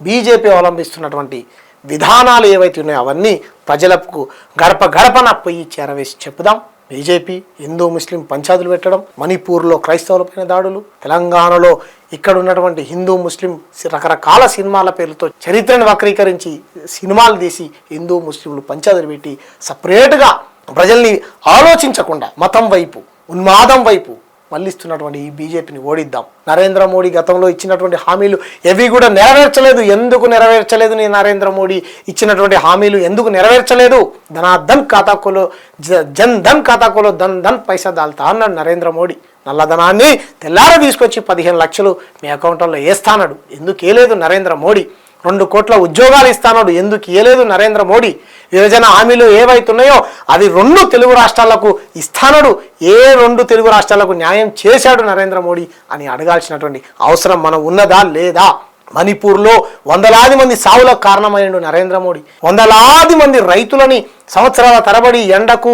BJP అవలంబిస్తున్నటువంటి విధానాలు ఏవైతే ఉన్నాయో అవన్నీ ప్రజలకు గడప గడపన పొయ్యి చేరవేసి చెప్పుదాం. బీజేపీ హిందూ ముస్లిం పంచాయతీలు పెట్టడం మణిపూర్లో క్రైస్తవులపైన దాడులు తెలంగాణలో ఇక్కడ ఉన్నటువంటి హిందూ ముస్లిం సి- రకరకాల సినిమాల పేర్లతో చరిత్రను వక్రీకరించి సినిమాలు తీసి హిందూ ముస్లింలు పంచాయతీలు పెట్టి సపరేట్గా ప్రజల్ని ఆలోచించకుండా మతం వైపు ఉన్మాదం వైపు మళ్ళిస్తున్నటువంటి ఈ బీజేపీని ఓడిద్దాం. నరేంద్ర మోడీ గతంలో ఇచ్చినటువంటి హామీలు ఎవి కూడా నెరవేర్చలేదు. ఎందుకు నెరవేర్చలేదు నీ నరేంద్ర మోడీ? ఇచ్చినటువంటి హామీలు ఎందుకు నెరవేర్చలేదు? ధనాధన్ ఖాతాకులో జ- జన్ ధన్ ఖాతాకులో ధన్ ధన్ పైసా దాల్తా అన్నాడు నరేంద్ర మోడీ. నల్లధనాన్ని తెల్లార తీసుకొచ్చి పదిహేను లక్షలు మీ అకౌంట్లో వేస్తానడు ఎందుకు వేయలేదు నరేంద్ర మోడీ? రెండు కోట్ల ఉద్యోగాలు ఇస్తానడు. ఎందుకు ఇయ్యలేదు నరేంద్ర మోడీ? విభజన హామీలు ఏవైతున్నాయో అవి రెండు తెలుగు రాష్ట్రాలకు ఇస్తానడు. ఏ రెండు తెలుగు రాష్ట్రాలకు న్యాయం చేశాడు నరేంద్ర మోడీ అని అడగాల్సినటువంటి అవసరం మనం ఉన్నదా లేదా? మణిపూర్లో వందలాది మంది సావులకు కారణమైనడు నరేంద్ర మోడీ. వందలాది మంది రైతులని సంవత్సరాల తరబడి ఎండకు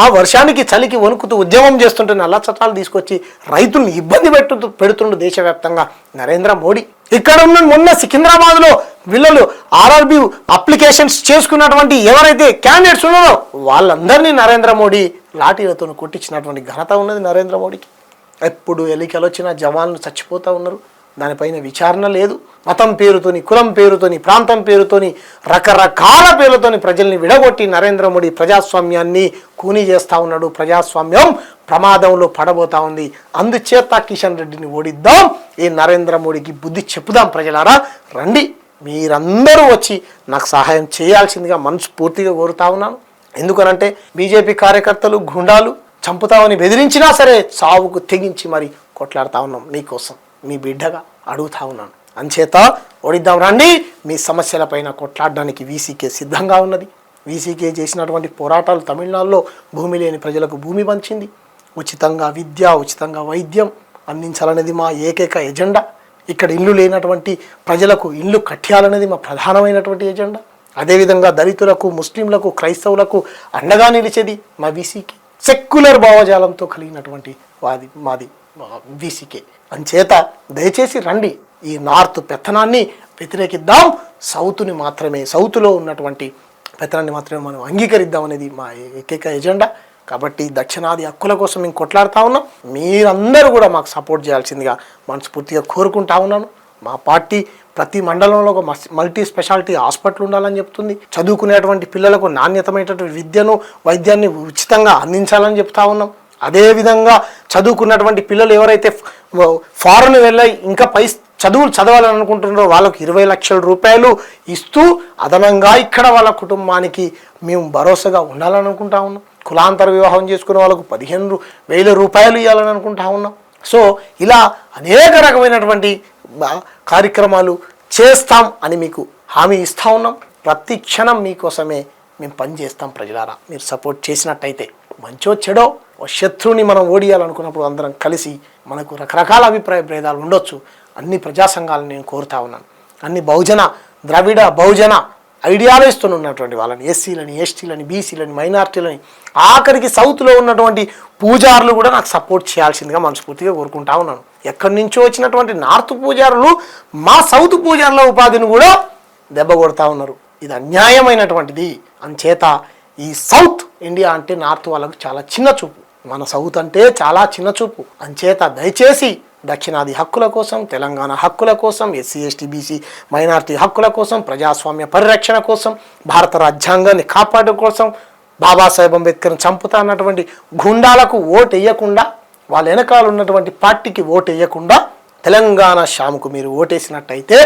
ఆ వర్షానికి చలికి వణుకుతూ ఉద్యమం చేస్తుంటే నల్ల చట్టాలు తీసుకొచ్చి రైతుల్ని ఇబ్బంది పెట్టు పెడుతుండు దేశవ్యాప్తంగా నరేంద్ర మోడీ. ఇక్కడ ఉన్న మొన్న సికింద్రాబాద్లో వీళ్ళు ఆర్ఆర్బి అప్లికేషన్స్ చేసుకున్నటువంటి ఎవరైతే క్యాండిడేట్స్ ఉన్నారో వాళ్ళందరినీ నరేంద్ర మోడీ లాఠీలతో కొట్టించినటువంటి ఘనత ఉన్నది నరేంద్ర మోడీకి. ఎప్పుడు ఎలికలు వచ్చిన జవాన్లు చచ్చిపోతూ ఉన్నారు. దానిపైన విచారణ లేదు. మతం పేరుతోని కులం పేరుతోని ప్రాంతం పేరుతోని రకరకాల పేర్లతోని ప్రజల్ని విడగొట్టి నరేంద్ర మోడీ ప్రజాస్వామ్యాన్ని కూనీ చేస్తూ ఉన్నాడు. ప్రజాస్వామ్యం ప్రమాదంలో పడబోతా ఉంది. అందుచేత కిషన్ రెడ్డిని ఓడిద్దాం. ఈ నరేంద్ర మోడీకి బుద్ధి చెప్పుదాం ప్రజలారా. రండి. మీరందరూ వచ్చి నాకు సహాయం చేయాల్సిందిగా మనస్ఫూర్తిగా కోరుతా ఉన్నాను. ఎందుకనంటే బీజేపీ కార్యకర్తలు గుండాలు చంపుతామని బెదిరించినా సరే సావుకు తెగించి మరి కొట్లాడుతా ఉన్నాం. మీకోసం. మీ బిడ్డగా అడుగుతా ఉన్నాను. అంచేత ఓడిద్దాం రండి. మీ సమస్యలపైన కొట్లాడడానికి వీసీకే సిద్ధంగా ఉన్నది. వీసీకే చేసినటువంటి పోరాటాలు తమిళనాడులో భూమి లేని ప్రజలకు భూమి పంచింది. ఉచితంగా విద్య ఉచితంగా వైద్యం అందించాలనేది మా ఏకైక ఎజెండా. ఇక్కడ ఇల్లు లేనటువంటి ప్రజలకు ఇల్లు కట్టాలనేది మా ప్రధానమైనటువంటి ఎజెండా. అదేవిధంగా దళితులకు ముస్లింలకు క్రైస్తవులకు అండగా నిలిచేది మా బీసీకి సెక్యులర్ భావజాలంతో కలిగినటువంటి వాది మాది. వీసీకే. అంచేత దయచేసి రండి. ఈ నార్త్ పెత్తనాన్ని వ్యతిరేకిద్దాం. సౌత్ని మాత్రమే సౌత్లో ఉన్నటువంటి పెత్తనాన్ని మాత్రమే మనం అంగీకరిద్దాం అనేది మా ఏకైక ఎజెండా. కాబట్టి దక్షిణాది హక్కుల కోసం మేము కొట్లాడుతూ ఉన్నాం. మీరందరూ కూడా మాకు సపోర్ట్ చేయాల్సిందిగా మనస్ఫూర్తిగా కోరుకుంటా ఉన్నాను. మా పార్టీ ప్రతి మండలంలో ఒక మస్- మల్టీ స్పెషాలిటీ హాస్పిటల్ ఉండాలని చెప్తుంది. చదువుకునేటువంటి పిల్లలకు నాణ్యతమైనటువంటి విద్యను వైద్యాన్ని ఉచితంగా అందించాలని చెప్తా ఉన్నాం. అదేవిధంగా చదువుకున్నటువంటి పిల్లలు ఎవరైతే ఫారెన్ వెళ్ళి ఇంకా పై చదువులు చదవాలని అనుకుంటున్నారో వాళ్ళకు ఇరవై లక్షల రూపాయలు ఇస్తూ అదనంగా ఇక్కడ వాళ్ళ కుటుంబానికి మేము భరోసాగా ఉండాలని అనుకుంటా ఉన్నాం. కులాంతర వివాహం చేసుకునే వాళ్ళకు పదిహేను వేల రూపాయలు ఇవ్వాలని అనుకుంటా ఉన్నాం. సో ఇలా అనేక రకమైనటువంటి కార్యక్రమాలు చేస్తాం అని మీకు హామీ ఇస్తా ఉన్నాం. ప్రతి క్షణం మీకోసమే మేము పనిచేస్తాం ప్రజలారా. మీరు సపోర్ట్ చేసినట్టయితే. మంచో చెడో ఓ శత్రువుని మనం ఓడియాలనుకున్నప్పుడు అందరం కలిసి మనకు రకరకాల అభిప్రాయ భేదాలు ఉండొచ్చు. అన్ని ప్రజా సంఘాలను నేను కోరుతా ఉన్నాను. అన్ని బహుజన ద్రవిడ బహుజన ఐడియాలజిస్తో ఉన్నటువంటి వాళ్ళని ఎస్సీలని ఎస్టీలని బీసీలని మైనార్టీలని ఆఖరికి సౌత్లో ఉన్నటువంటి పూజారులు కూడా నాకు సపోర్ట్ చేయాల్సిందిగా మనస్ఫూర్తిగా కోరుకుంటా ఉన్నాను. ఎక్కడి నుంచో వచ్చినటువంటి నార్త్ పూజారులు మా సౌత్ పూజారుల ఉపాధిని కూడా దెబ్బ కొడతా ఉన్నారు. ఇది అన్యాయమైనటువంటిది. అంచేత ఈ సౌత్ ఇండియా అంటే నార్త్ వాళ్ళకు చాలా చిన్న చూపు. మన సౌత్ అంటే చాలా చిన్న చూపు. అంచేత దయచేసి దక్షిణాది హక్కుల కోసం తెలంగాణ హక్కుల కోసం ఎస్సీ ఎస్టీ బీసీ మైనార్టీ హక్కుల కోసం ప్రజాస్వామ్య పరిరక్షణ కోసం భారత రాజ్యాంగాన్ని కాపాడు కోసం బాబాసాహెబ్ అంబేద్కర్ని చంపుతా అన్నటువంటి గుండాలకు ఓటు వేయకుండా వాళ్ళ వెనకాల ఉన్నటువంటి పార్టీకి ఓటు వేయకుండా తెలంగాణ షాముకు మీరు ఓటేసినట్టయితే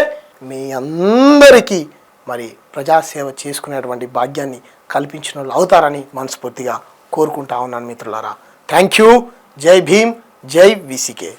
మీ అందరికీ మరి ప్రజాసేవ చేసుకునేటువంటి భాగ్యాన్ని కల్పించిన వాళ్ళు అవుతారని మనస్ఫూర్తిగా కోరుకుంటా ఉన్నాను మిత్రులారా. థ్యాంక్ యూ జై భీమ్. జై విసికే.